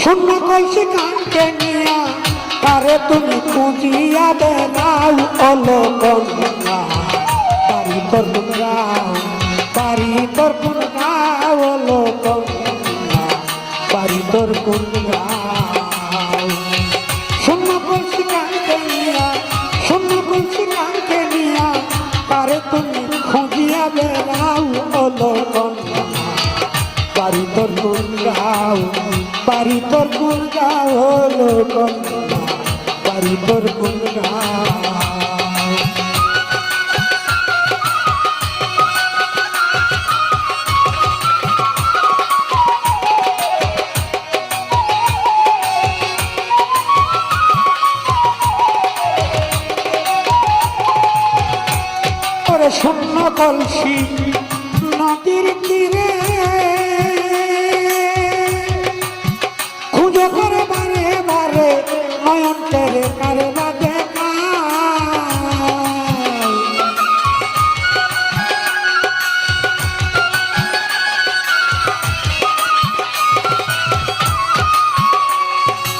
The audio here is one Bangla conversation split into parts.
শূন্য কলসি কানকে নিয়া তারে তুমি খুঁজিয়া বেড়াও অলকন্যা বাড়ি তোর গাও বাড়ি তোর গাও অলকন্যা বাড়ি তোর গাও শূন্য কলসি কানকে নিয়া শূন্য কলসি কানকে নিয়া তারে তুমি খুঁজিয়া বেড়াও অলকন্যা বাড়ি তোর কোন গাও বাড়ি তোর কোন গাও বাড়ি তোর কোন গাও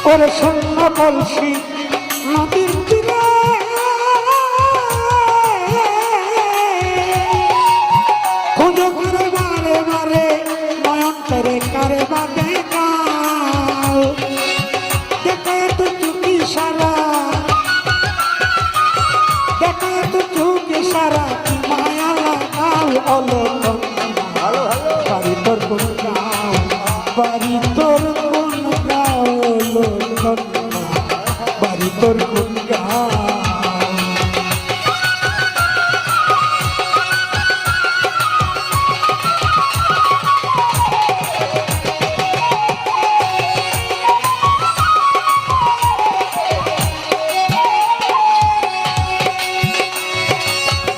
ওরে শূন্য কলসি নদীর অলক বাড়ি তোর কোন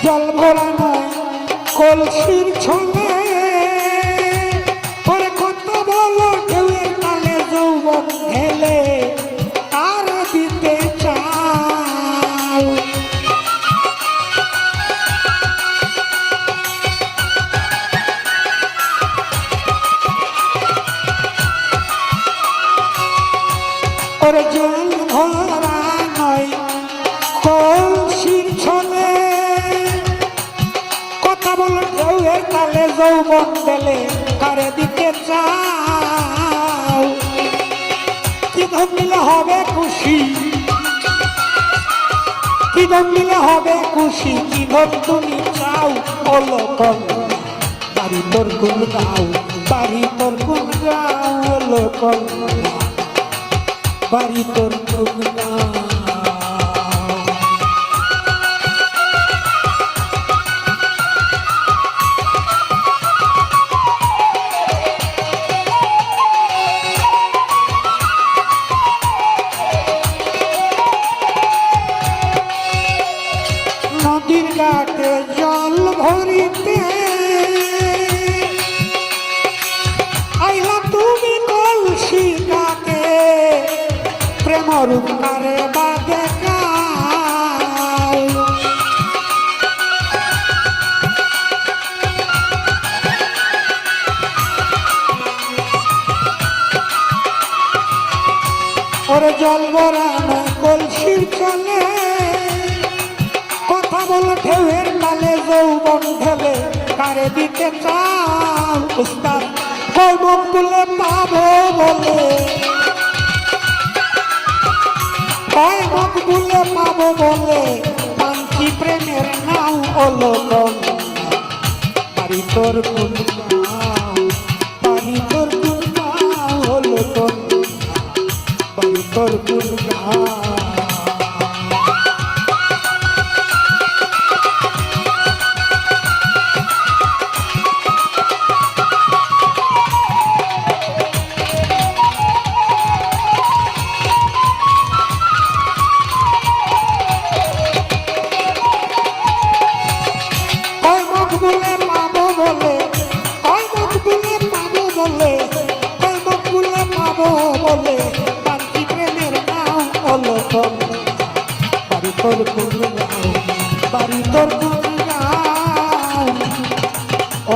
জল ভরা কলসির ছলে কলসির ছলে কথা বলো ঢেউয়ের তালে, যৌবন দেলে কারে দিতে চাও? কি হবে খুশি? কি ধন হবে খুশি? কি ধন তুমি চাও? বলো বলো বাড়ি তোর কোন গাও, বাড়ি তোর কোন গাও, বলো বাড়ি তোর কোন গাও। জল ভরিতে আইলা তুমি কলসি কাকে প্রেম রূপারে বাদে। ওরে জল ভরানো কলসির চলে, কথা বলো ঢেউয়ের তালে যৌবন ঢেলে কারে দিতে চাও উস্তাদ। মুখ তুলে পাবো বলে? মুখ তুলে পাবো বলে? পাঞ্চি প্রেমের নাও অলকন বাড়ি তোর কোন কুকুর বাড়ি তোর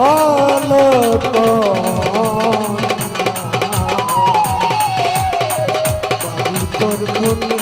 অলোক বাড়ি তোর